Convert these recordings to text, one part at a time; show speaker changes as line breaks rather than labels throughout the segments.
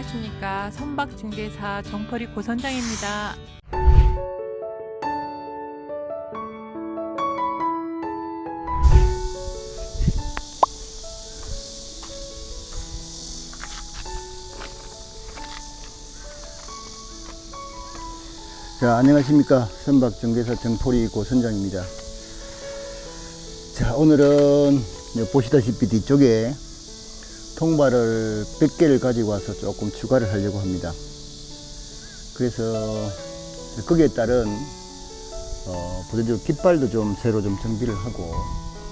안녕하십니까 선박 중개사 정퍼리 고선장입니다.
자, 안녕하십니까. 선박정개사 정포리 고선장입니다. 자, 오늘은 보시다시피 뒤쪽에 통발을 100개를 가지고 와서 조금 추가를 하려고 합니다. 그래서 거기에 따른 어, 부대적 깃발도 좀 새로 좀 정비를 하고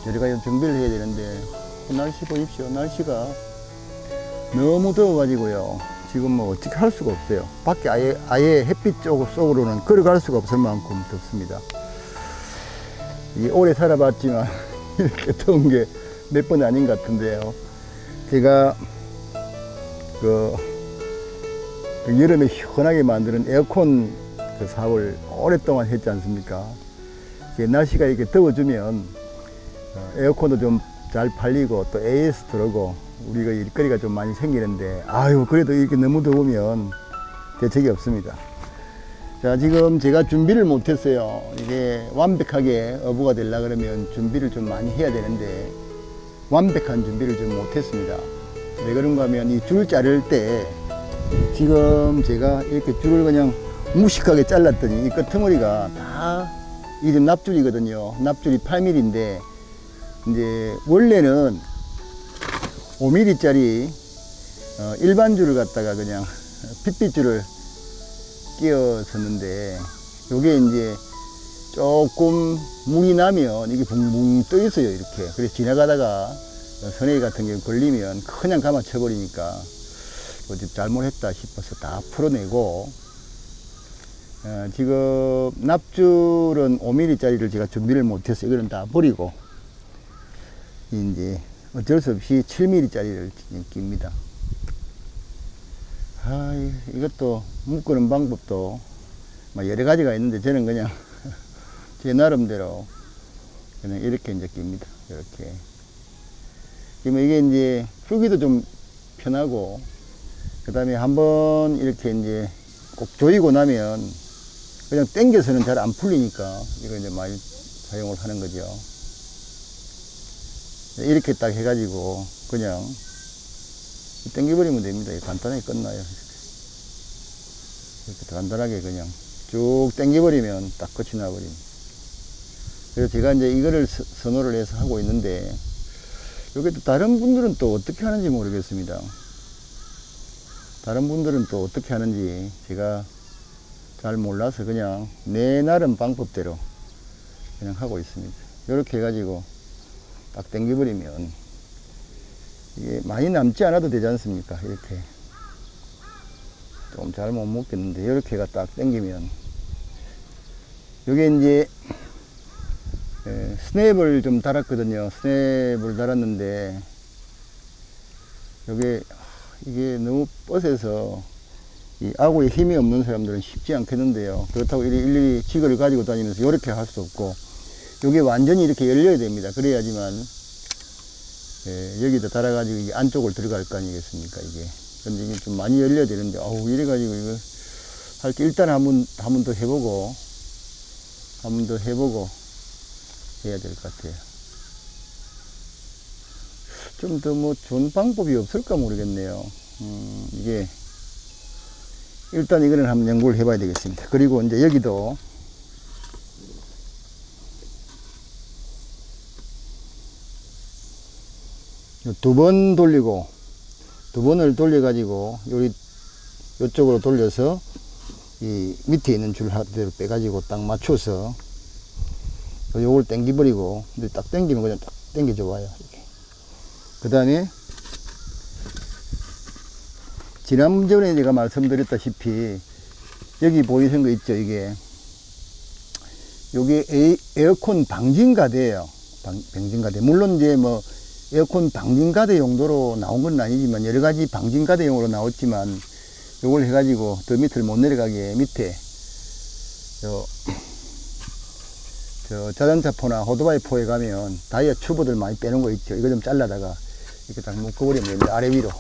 여러 가지 정비를 해야 되는데 어, 날씨 보십시오. 날씨가 너무 더워가지고요. 지금 뭐 어떻게 할 수가 없어요. 밖에 아예, 아예 햇빛 쪽 속으로는 걸어갈 수가 없을 만큼 덥습니다. 이 오래 살아봤지만 이렇게 더운 게 몇 번 아닌 것 같은데요. 제가 그, 그 여름에 시원하게 만드는 에어컨 그 사업을 오랫동안 했지 않습니까? 날씨가 이렇게 더워지면 어, 에어컨도 좀 잘 팔리고 또 AS 들어오고 우리가 일거리가 좀 많이 생기는데 아유 그래도 이렇게 너무 더우면 대책이 없습니다. 자 지금 제가 준비를 못했어요. 이게 완벽하게 어부가 되려 그러면 준비를 좀 많이 해야 되는데 완벽한 준비를 좀 못했습니다. 왜 그런가 하면 이줄 자를 때 지금 제가 이렇게 줄을 그냥 무식하게 잘랐더니 이 끄트머리가 다 이게 납줄이거든요. 납줄이 8mm인데 이제 원래는 5mm짜리 어, 일반 줄을 갖다가 그냥 핏빛줄을 끼웠었는데 요게 이제 조금 물이 나면 이게 붕붕 떠 있어요 이렇게 그래서 지나가다가 선행이 같은 경우 걸리면 그냥 감아 쳐 버리니까 어디 잘못했다 싶어서 다 풀어내고 어, 지금 납줄은 5mm짜리를 제가 준비를 못해서 이거는 다 버리고 이제 어쩔 수 없이 7mm짜리를 낍니다. 아, 이- 이것도 묶는 방법도 뭐 여러 가지가 있는데 저는 그냥 제 나름대로 그냥 이렇게 이제 낍니다. 이렇게. 그러면 이게 이제 풀기도 좀 편하고 그 다음에 한번 이렇게 이제 꼭 조이고 나면 그냥 당겨서는 잘 안 풀리니까 이거 이제 많이 사용을 하는 거죠. 이렇게 딱 해가지고 그냥 당겨버리면 됩니다. 간단하게 끝나요. 이렇게 간단하게 그냥 쭉 당겨버리면 딱 끝이 나버립니다. 그래서 제가 이제 이거를 서- 선호를 해서 하고 있는데 여기 또 다른 분들은 또 어떻게 하는지 모르겠습니다. 다른 분들은 또 어떻게 하는지 제가 잘 몰라서 그냥 내 나름 방법대로 그냥 하고 있습니다. 이렇게 해가지고 딱 당겨버리면 이게 많이 남지 않아도 되지 않습니까? 이렇게 좀 잘 못 먹겠는데 이렇게가 딱 당기면 여기 이제 에, 스냅을 좀 달았거든요. 스냅을 달았는데 여기 이게 너무 뻗어서 이 아구에 힘이 없는 사람들은 쉽지 않겠는데요. 그렇다고 일일이, 지거를 가지고 다니면서 이렇게 할 수 없고 이게 완전히 이렇게 열려야 됩니다. 그래야지만 예, 여기다 달아가지고 이 안쪽을 들어갈 거 아니겠습니까 이게. 근데 이게 좀 많이 열려야 되는데 어우 이래가지고 이거 할 때 일단 한번 한 번 더 해보고 한 번 더 해보고 해야 될 것 같아요. 좀 더 뭐 좋은 방법이 없을까 모르겠네요. 음, 이게 일단 이거는 한번 연구를 해봐야 되겠습니다. 그리고 이제 여기도 두 번 돌리고 두 번을 돌려 가지고 요리 요쪽으로 돌려서 이 밑에 있는 줄 하대로 빼 가지고 딱 맞춰서 요걸 당겨 버리고 이제 딱 당기면 그냥 딱 당겨져 와요 그 다음에 지난번에 제가 말씀드렸다시피 여기 보이는 거 있죠 이게. 요게 에, 에어컨 방진가대예요. 방, 방진가대. 물론 이제 뭐 에어컨 방진가대 용도로 나온 건 아니지만 여러 가지 방진가대용으로 나왔지만 요걸 해가지고 더 밑을 못 내려가게 밑에 저, 저 자전차포나 호두바이포에 가면 다이아 튜브들 많이 빼는 거 있죠 이거 좀 잘라다가 이렇게 딱 묶어버리면 됩니다 아래 위로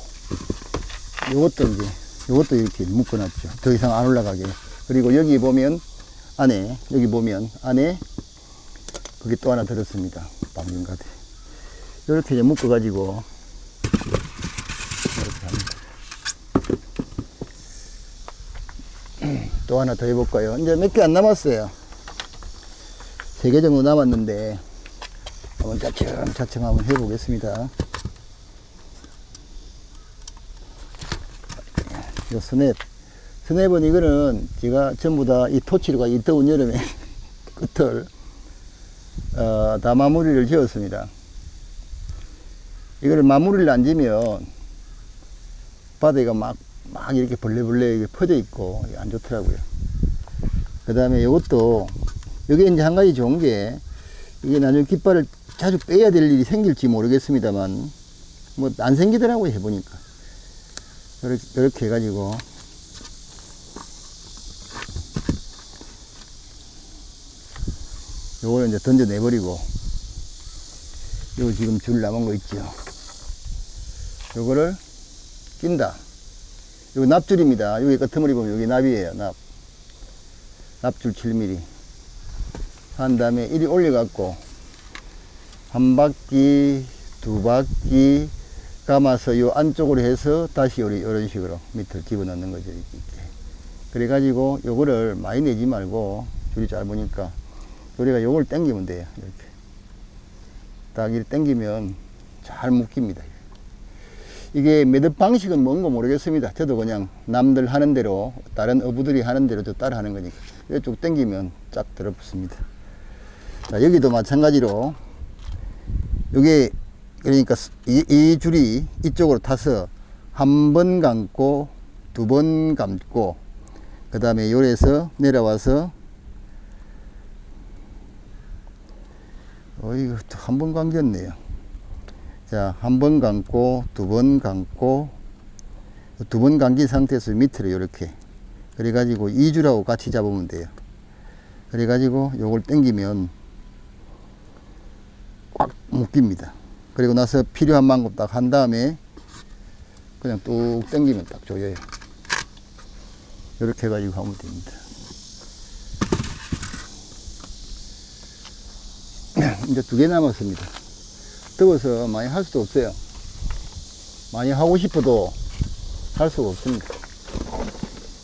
요것도 이제 이것도 이렇게 묶어놨죠. 더 이상 안 올라가게. 그리고 여기 보면 안에 여기 보면 안에 그게 또 하나 들었습니다. 방진가대. 이렇게 이제 묶어가지고 이렇게 합니다. 또 하나 더 해볼까요? 이제 몇 개 안 남았어요. 세 개 정도 남았는데 한번 차츰차츰 한번 해보겠습니다. 요 스냅. 스냅은 이거는 제가 전부 다 이 토치류가 이 더운 여름에 끝을 어, 다 마무리를 지었습니다. 이거를 마무리를 안 지면 바닥가 막, 막 이렇게 벌레벌레 퍼져 있고 안 좋더라고요. 그 다음에 이것도 여기 이제 한 가지 좋은 게 이게 나중에 깃발을 자주 빼야 될 일이 생길지 모르겠습니다만 뭐 안 생기더라고요 해보니까. 이렇게, 이렇게 해가지고. 요거를 이제 던져 내버리고 요 지금 줄 남은 거 있죠? 요거를 낀다. 요거 납줄입니다. 여기 끄트머리 보면 여기 납이에요 납. 납줄 7mm 한 다음에 이리 올려 갖고 한 바퀴 두 바퀴 감아서 요 안쪽으로 해서 다시 요리 이런 식으로 밑을 집어넣는 거죠 이렇게. 그래 가지고 요거를 많이 내지 말고 줄이 짧으니까 우리가 요걸 당기면 돼요 이렇게. 딱 이렇게 당기면 잘 묶입니다. 이게 매듭 방식은 뭔가 모르겠습니다. 저도 그냥 남들 하는 대로 다른 어부들이 하는 대로 저 따라 하는 거니까. 이쪽 당기면 쫙 들어붙습니다 자 여기도 마찬가지로 요게 그러니까 이, 이 줄이 이쪽으로 타서 한 번 감고 두 번 감고 그 다음에 요래서 내려와서 어이구 한번 감겼네요. 자 한 번 감고 두 번 감고 두 번 감긴 상태에서 밑으로 이렇게 그래 가지고 이 줄하고 같이 잡으면 돼요. 그래 가지고 요걸 당기면 꽉 묶입니다. 그리고 나서 필요한 만큼 딱 한 다음에 그냥 뚝 당기면 딱 조여요. 이렇게 해가지고 하면 됩니다. 이제 두 개 남았습니다. 더워서 많이 할 수도 없어요. 많이 하고 싶어도 할 수가 없습니다.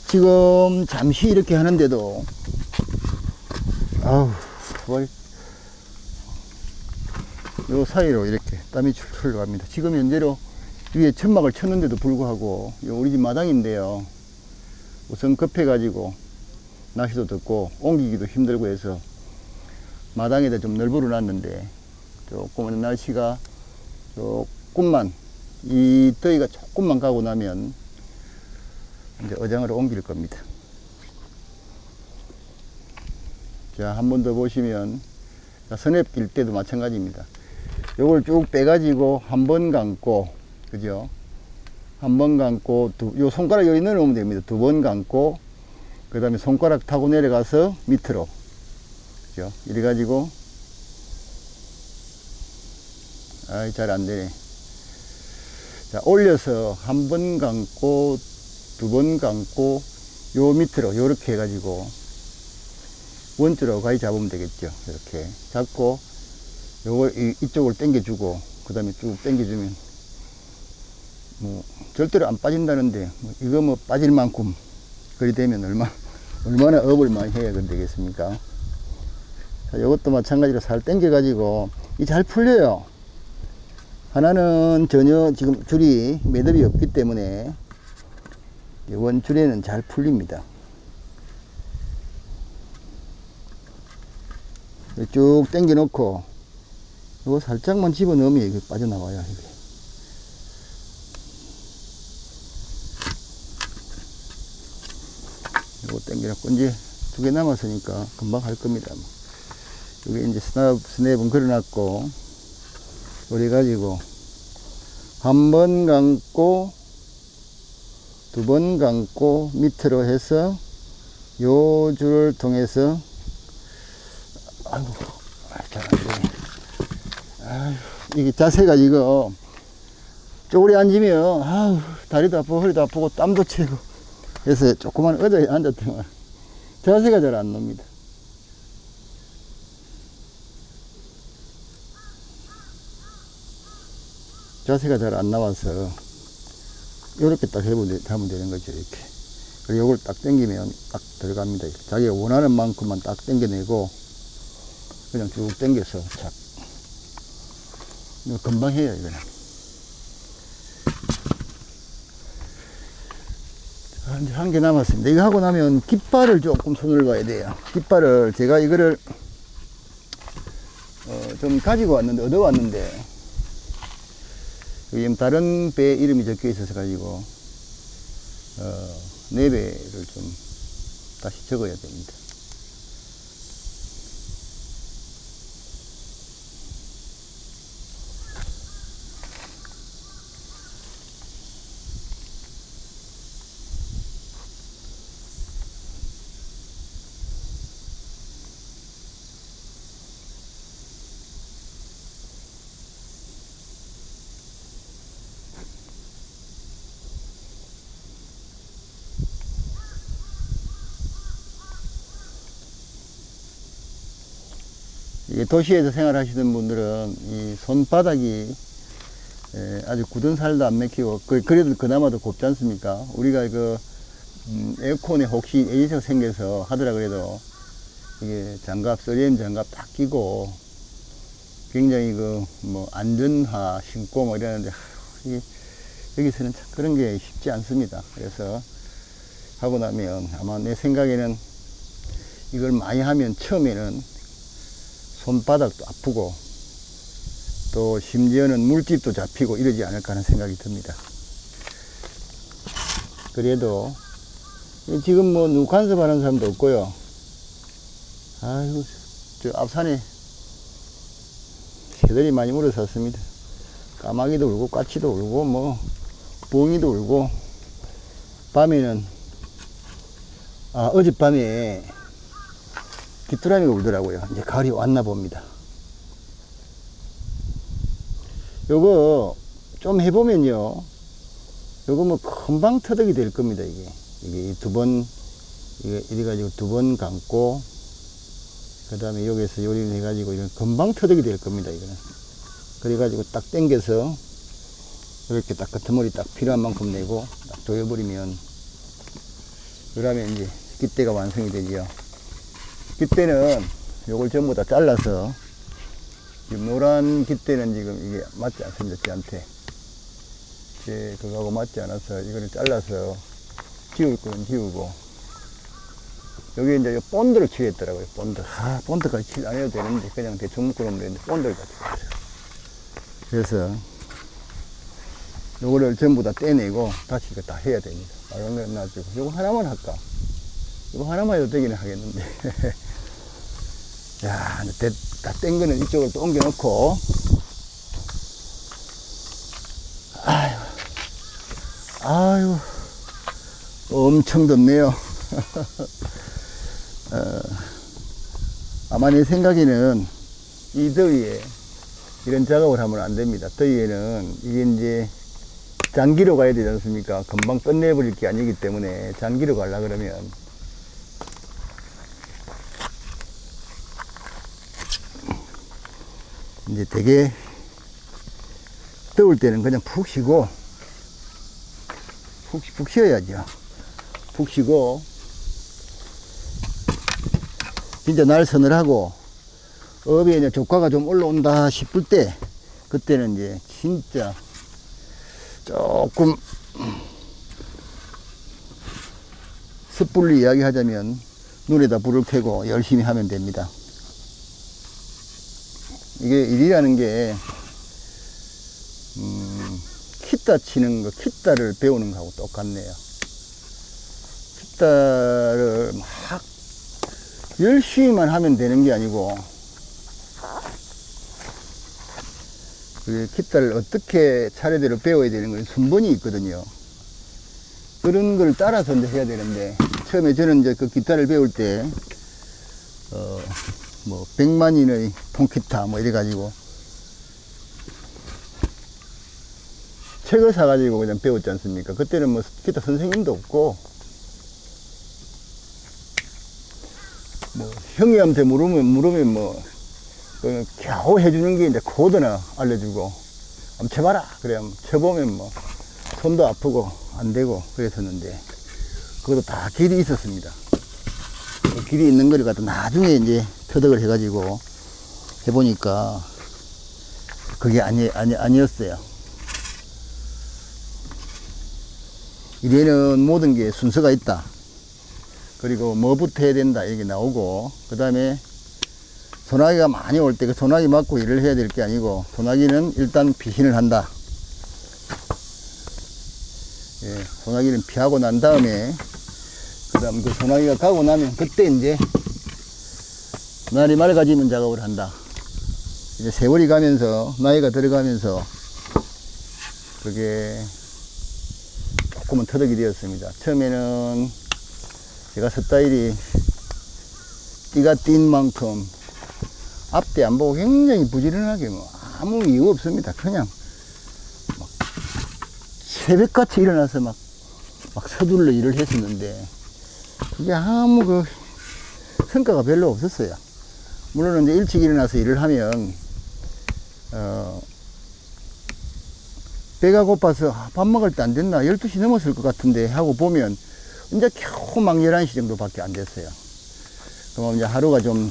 지금 잠시 이렇게 하는데도 아우 뭘, 요 사이로 이렇게 땀이 출출 갑니다 지금 현재로 위에 천막을 쳤는데도 불구하고 요 우리 집 마당인데요 우선 급해가지고 날씨도 덥고 옮기기도 힘들고 해서 마당에다 좀 널브러 놨는데 조금 날씨가 조금만 이 더위가 조금만 가고 나면 이제 어장으로 옮길 겁니다. 자, 한 번 더 보시면 자, 선앱 낄 때도 마찬가지입니다. 요걸 쭉 빼가지고 한 번 감고, 그죠? 한 번 감고, 두, 요 손가락 여기 넣어놓으면 됩니다. 두 번 감고, 그 다음에 손가락 타고 내려가서 밑으로. 그죠? 이래 가지고, 아이, 잘 안 되네. 자, 올려서 한 번 감고, 두 번 감고, 요 밑으로, 요렇게 해가지고, 원줄로 가위 잡으면 되겠죠. 이렇게 잡고, 요걸, 이, 이쪽을 당겨주고, 그 다음에 쭉 당겨주면, 뭐, 절대로 안 빠진다는데, 뭐 이거 뭐 빠질 만큼, 그리 되면 얼마, 얼마나 업을 많이 해야 되겠습니까? 자, 요것도 마찬가지로 살 당겨 가지고, 이 잘 풀려요. 하나는 전혀 지금 줄이 매듭이 없기 때문에 원줄에는 잘 풀립니다. 쭉 당겨 놓고 이거 살짝만 집어 넣으면 이게 빠져나와요. 이게. 이거 당겨 놓고 이제 두 개 남았으니까 금방 할 겁니다. 여기 이제 스냅, 스냅은 걸어놨고 우리 가지고 한 번 감고 두 번 감고 밑으로 해서 요 줄을 통해서 아이고 아 이게 자세가 이거 쪼그리 앉으면 아우 다리도 아프고 허리도 아프고 땀도 채고 그래서 조그만 의자에 앉았더만 자세가 잘안 납니다. 자세가 잘 안 나와서 이렇게 딱 해보면 되- 하면 되는 거죠 이렇게. 그리고 이걸 딱 당기면 딱 들어갑니다. 자기가 원하는 만큼만 딱 당겨내고 그냥 쭉 당겨서 착 이거 금방 해요 이거는. 한개 남았습니다. 이거 하고 나면 깃발을 조금 손을 봐야 돼요. 깃발을 제가 이거를 어, 좀 가지고 왔는데 얻어 왔는데 지금 다른 배 이름이 적혀 있어서 가지고 어, 네 배를 좀 다시 적어야 됩니다. 도시에서 생활하시는 분들은 이 손바닥이 에, 아주 굳은 살도 안 맥히고 그, 그래도 그나마도 곱지 않습니까? 우리가 그 음, 에어컨에 혹시 에이스가 생겨서 하더라 그래도 이게 장갑, 3M 장갑 딱 끼고 굉장히 그 뭐 안전화 신고 뭐 이러는데 하, 이게 여기서는 참 그런 게 쉽지 않습니다. 그래서 하고 나면 아마 내 생각에는 이걸 많이 하면 처음에는 손바닥도 아프고 또 심지어는 물집도 잡히고 이러지 않을까 하는 생각이 듭니다. 그래도 지금 뭐 누구 간섭하는 사람도 없고요. 아이고 저 앞산에 새들이 많이 물어섰습니다. 까마귀도 울고 까치도 울고 뭐 붕이도 울고 밤에는 아 어젯밤에 귀뚜라미가 울더라고요. 이제 가을이 왔나 봅니다. 요거 좀 해보면요. 요거 뭐 금방 터득이 될 겁니다, 이게. 이게 두 번, 이게 이래가지고 두 번 감고, 그 다음에 여기서 요리를 해가지고 이런 금방 터득이 될 겁니다, 이거는. 그래가지고 딱 당겨서 이렇게 딱 끝머리 딱 필요한 만큼 내고 딱 조여버리면, 그러면 이제 깃대가 완성이 되지요. 깃대는 요걸 전부 다 잘라서 지금 노란 깃대는 지금 이게 맞지 않습니다 저한테 제 그거하고 맞지 않아서 이거를 잘라서 지울 거는 지우고. 여기 이제 요 본드를 칠했더라고요 본드. 아 본드까지 칠 안 해도 되는데 그냥 대충 묶어놓으면 되는데 본드를 같이 칠했어요. 그래서 요거를 전부 다 떼내고 다시 이거 다 해야 됩니다. 빨간 거 놔주고 요거 하나만 할까? 이거 하나만 해도 되기는 하겠는데. 야, 이제 다 땡기는 이쪽을 또 옮겨 놓고. 아유, 아유, 엄청 덥네요. 어, 아마 내 생각에는 이 더위에 이런 작업을 하면 안 됩니다. 더위에는 이게 이제 장기로 가야 되지 않습니까? 금방 끝내버릴 게 아니기 때문에 장기로 가려 그러면 이제 되게 더울 때는 그냥 푹 쉬고 푹, 푹 쉬어야죠. 푹 쉬고 진짜 날 서늘하고 업에 이제 조과가 좀 올라온다 싶을 때 그때는 이제 진짜 조금 섣불리 이야기하자면 눈에다 불을 켜고 열심히 하면 됩니다. 이게 일이라는 게, 음, 키따 치는 거, 키따를 배우는 거하고 똑같네요. 키따를 막 열심히만 하면 되는 게 아니고, 그 키따를 어떻게 차례대로 배워야 되는 건 순번이 있거든요. 그런 걸 따라서 이제 해야 되는데, 처음에 저는 이제 그 기타를 배울 때, 어, 뭐 백만인의 통키타 뭐 이래가지고 책을 사가지고 그냥 배웠지 않습니까? 그때는 뭐 기타 선생님도 없고 뭐 형이한테 물으면 물으면 뭐 겨우 해주는 게 이제 코드나 알려주고 한번 쳐봐라 그래 한번 쳐보면 뭐 손도 아프고 안 되고 그랬었는데 그것도 다 길이 있었습니다. 그 길이 있는 거를 갖다 나중에 이제 터득을 해가지고 해보니까, 그게 아니, 아니, 아니었어요. 이래는 모든 게 순서가 있다. 그리고 뭐부터 해야 된다. 이게 나오고, 그 다음에 소나기가 많이 올 때 그 소나기 맞고 일을 해야 될 게 아니고, 소나기는 일단 피신을 한다. 예, 소나기는 피하고 난 다음에, 그 다음 그 소나기가 가고 나면 그때 이제 날이 맑아지면 작업을 한다. 이제 세월이 가면서, 나이가 들어가면서, 그게 조금은 터득이 되었습니다. 처음에는 제가 스타일이 띠가 띈 만큼 앞뒤 안 보고 굉장히 부지런하게 뭐 아무 이유 없습니다. 그냥 막 새벽같이 일어나서 막, 막 서둘러 일을 했었는데 그게 아무 그 성과가 별로 없었어요. 물론 이제 일찍 일어나서 일을 하면 어 배가 고파서 아, 밥 먹을 때 안 됐나 12시 넘었을 것 같은데 하고 보면 이제 겨우 막 11시 정도밖에 안 됐어요. 그럼 이제 하루가 좀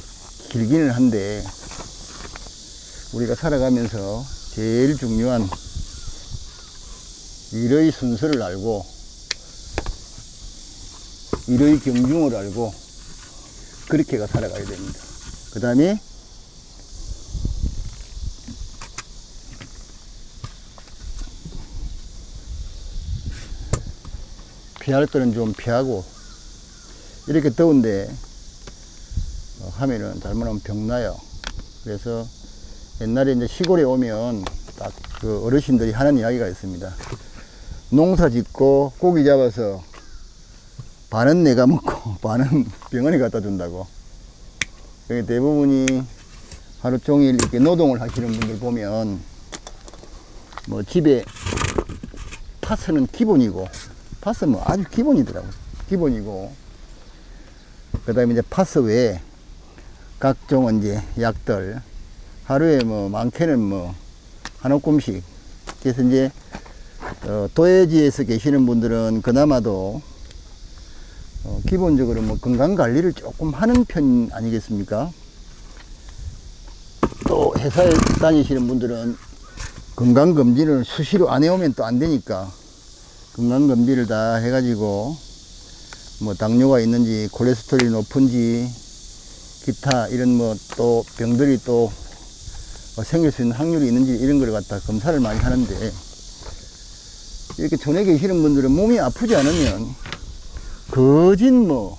길기는 한데 우리가 살아가면서 제일 중요한 일의 순서를 알고 일의 경중을 알고 그렇게가 살아가야 됩니다. 그 다음에 피할 거는 좀 피하고 이렇게 더운데 어, 하면은 잘못하면 병나요. 그래서 옛날에 이제 시골에 오면 딱 그 어르신들이 하는 이야기가 있습니다. 농사 짓고 고기 잡아서 반은 내가 먹고 반은 병원에 갖다 준다고. 여기 대부분이 하루 종일 이렇게 노동을 하시는 분들 보면 뭐 집에 파스는 기본이고 파스 뭐 아주 기본이더라고요. 기본이고 그 다음에 이제 파스 외에 각종 이제 약들 하루에 뭐 많게는 뭐 한 움큼씩 그래서 이제 어, 도해지에서 계시는 분들은 그나마도 어, 기본적으로 뭐 건강 관리를 조금 하는 편 아니겠습니까? 또 회사에 다니시는 분들은 건강 검진을 수시로 안 해오면 또 안 되니까 건강 검진을 다 해가지고 뭐 당뇨가 있는지 콜레스테롤이 높은지 기타 이런 뭐 또 병들이 또뭐 생길 수 있는 확률이 있는지 이런 걸 갖다 검사를 많이 하는데 이렇게 전에 계시는 분들은 몸이 아프지 않으면 거진 뭐.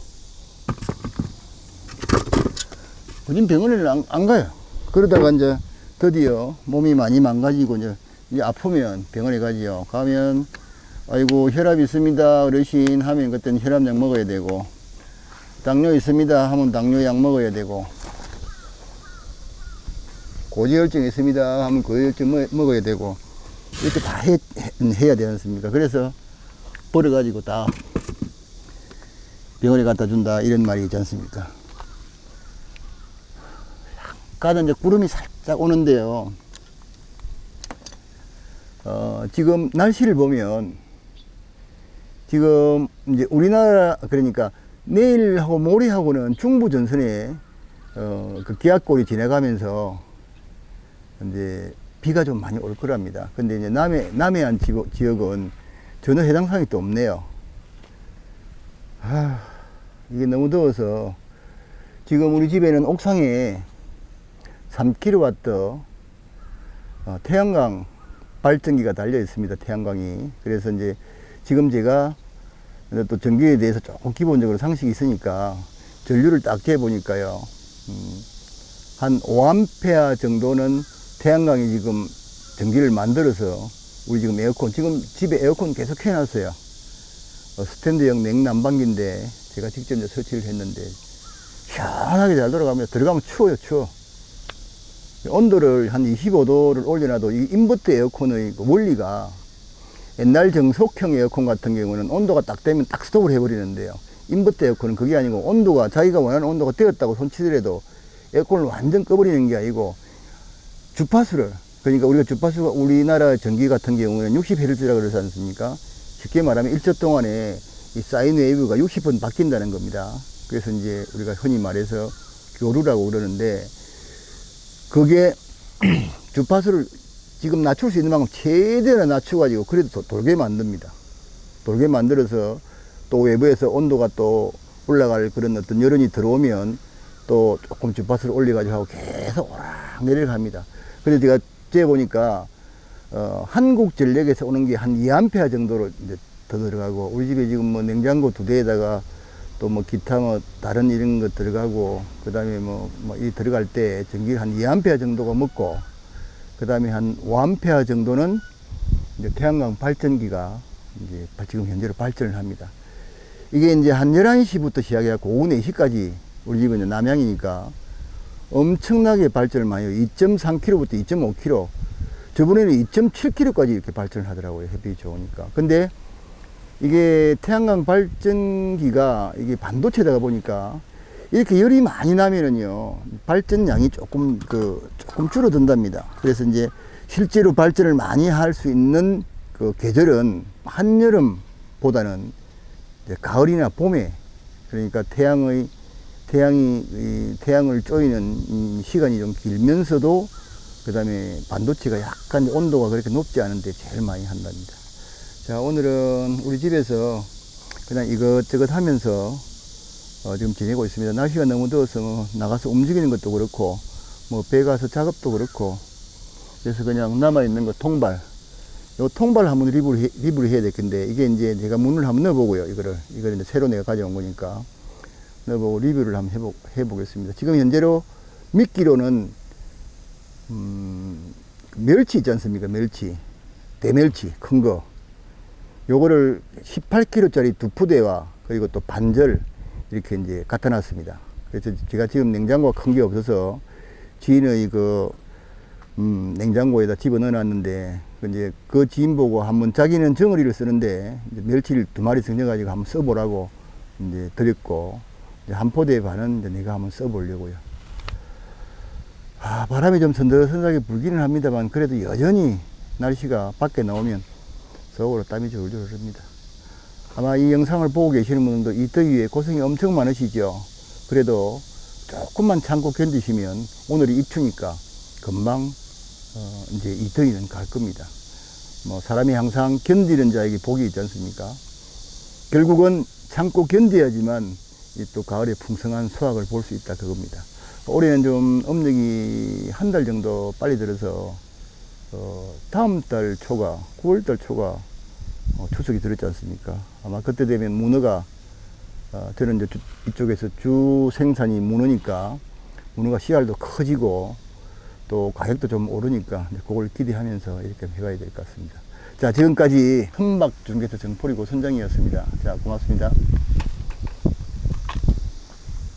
거진 병원을 안, 안 가요. 그러다가 이제 드디어 몸이 많이 망가지고 이제, 아프면 병원에 가지요. 가면 아이고 혈압 있습니다. 어르신 하면 그때는 혈압약 먹어야 되고 당뇨 있습니다. 하면 당뇨약 먹어야 되고 고지혈증 있습니다. 하면 고지혈증 먹- 먹어야 되고 이렇게 다 해, 해야 되지 않습니까? 그래서 버려가지고 다 병원에 갖다 준다 이런 말이 있지 않습니까 약간 이제 구름이 살짝 오는데요 어, 지금 날씨를 보면 지금 이제 우리나라 그러니까 내일하고 모레하고는 중부 전선에 어, 그 기압골이 지나가면서 이제 비가 좀 많이 올 거랍니다. 근데 이제 남해 남해안 지역, 지역은 전혀 해당 사항이 또 없네요. 아, 이게 너무 더워서 지금 우리 집에는 옥상에 3kW 어, 태양광 발전기가 달려 있습니다. 태양광이. 그래서 이제 지금 제가 또 전기에 대해서 조금 기본적으로 상식이 있으니까 전류를 딱 재보니까요. 음, 한 5A 정도는 태양광이 지금 전기를 만들어서 우리 지금 에어컨, 지금 집에 에어컨 계속 해놨어요. 어, 스탠드형 냉난방기인데 제가 직접 이제 설치를 했는데 시원하게 잘 돌아가면 들어가면 추워요, 추워. 온도를 한 25도를 올려놔도 이 인버터 에어컨의 그 원리가 옛날 정속형 에어컨 같은 경우는 온도가 딱 되면 딱 스톱을 해버리는데요. 인버터 에어컨은 그게 아니고 온도가 자기가 원하는 온도가 되었다고 손치더라도 에어컨을 완전 꺼버리는 게 아니고 주파수를 그러니까 우리가 주파수가 우리나라 전기 같은 경우에는 60Hz라고 그러지 않습니까? 쉽게 말하면 1초 동안에 이 사인 웨이브가 60번 바뀐다는 겁니다. 그래서 이제 우리가 흔히 말해서 교류라고 그러는데 그게 주파수를 지금 낮출 수 있는 만큼 최대한 낮춰가지고 그래도 도- 돌게 만듭니다. 돌게 만들어서 또 외부에서 온도가 또 올라갈 그런 어떤 여론이 들어오면 또 조금 주파수를 올려가지고 하고 계속 오락 내려갑니다. 그래서 제가 재 보니까 어, 한국 전력에서 오는 게 한 2A 정도로 이제 더 들어가고 우리 집에 지금 뭐 냉장고 두 대에다가 또 뭐 기타 뭐 다른 이런 거 들어가고 그 다음에 뭐, 뭐이 들어갈 때 전기 한 2A 정도가 먹고 그 다음에 한 5A 정도는 이제 태양광 발전기가 이제 발- 지금 현재로 발전을 합니다. 이게 이제 한 11시부터 시작해갖고 오후 4시까지 우리 집은 이제 남양이니까 엄청나게 발전을 많이 해요. 2.3km부터 2.5km. 저번에는 2.7km까지 이렇게 발전을 하더라고요. 햇빛이 좋으니까. 근데 이게 태양광 발전기가 이게 반도체다가 보니까 이렇게 열이 많이 나면은요 발전량이 조금 그 조금 줄어든답니다. 그래서 이제 실제로 발전을 많이 할 수 있는 그 계절은 한여름보다는 이제 가을이나 봄에 그러니까 태양의 태양이 이 태양을 쪼이는 이 시간이 좀 길면서도 그다음에 반도체가 약간 온도가 그렇게 높지 않은데 제일 많이 한답니다. 자 오늘은 우리 집에서 그냥 이것저것 하면서 어, 지금 지내고 있습니다. 날씨가 너무 더워서 뭐 나가서 움직이는 것도 그렇고 뭐 배 가서 작업도 그렇고 그래서 그냥 남아 있는 거 통발 요 통발 한번 리뷰를, 해, 리뷰를 해야 될 건데 이게 이제 제가 문을 한번 넣어보고요 이거를 이걸 이제 새로 내가 가져온 거니까 넣어보고 리뷰를 한번 해보, 해보겠습니다. 지금 현재로 미끼로는 음, 멸치 있지 않습니까? 멸치 대멸치 큰거 요거를 18kg짜리 두 푸대와 그리고 또 반절 이렇게 이제 갖다 놨습니다. 그래서 제가 지금 냉장고가 큰 게 없어서 지인의 그 음, 냉장고에다 집어 넣어놨는데 그 이제 그 지인 보고 한번 자기는 정어리를 쓰는데 멸치를 두 마리 생겨가지고 한번 써보라고 이제 드렸고 이제 한 포대 반은 이제 내가 한번 써보려고요. 아, 바람이 좀 선들선하게 불기는 합니다만 그래도 여전히 날씨가 밖에 나오면 속으로 땀이 줄줄 흐릅니다. 아마 이 영상을 보고 계시는 분들도 이 더위에 고생이 엄청 많으시죠. 그래도 조금만 참고 견디시면 오늘이 입추니까 금방 어, 이제 이 더위는 갈 겁니다. 뭐 사람이 항상 견디는 자에게 복이 있지 않습니까? 결국은 참고 견뎌야지만 이또 가을에 풍성한 수확을 볼 수 있다 그겁니다. 올해는 좀 음력이 한 달 정도 빨리 들어서 어, 다음 달 초가 9월 달 초가 어, 추석이 들었지 않습니까? 아마 그때 되면 문어가 어, 저는 이제 주- 이쪽에서 주 생산이 문어니까 문어가 씨알도 커지고 또 가격도 좀 오르니까 그걸 기대하면서 이렇게 해가야 될 것 같습니다. 자, 지금까지 선박 중개사 정포리고 선장이었습니다. 자, 고맙습니다.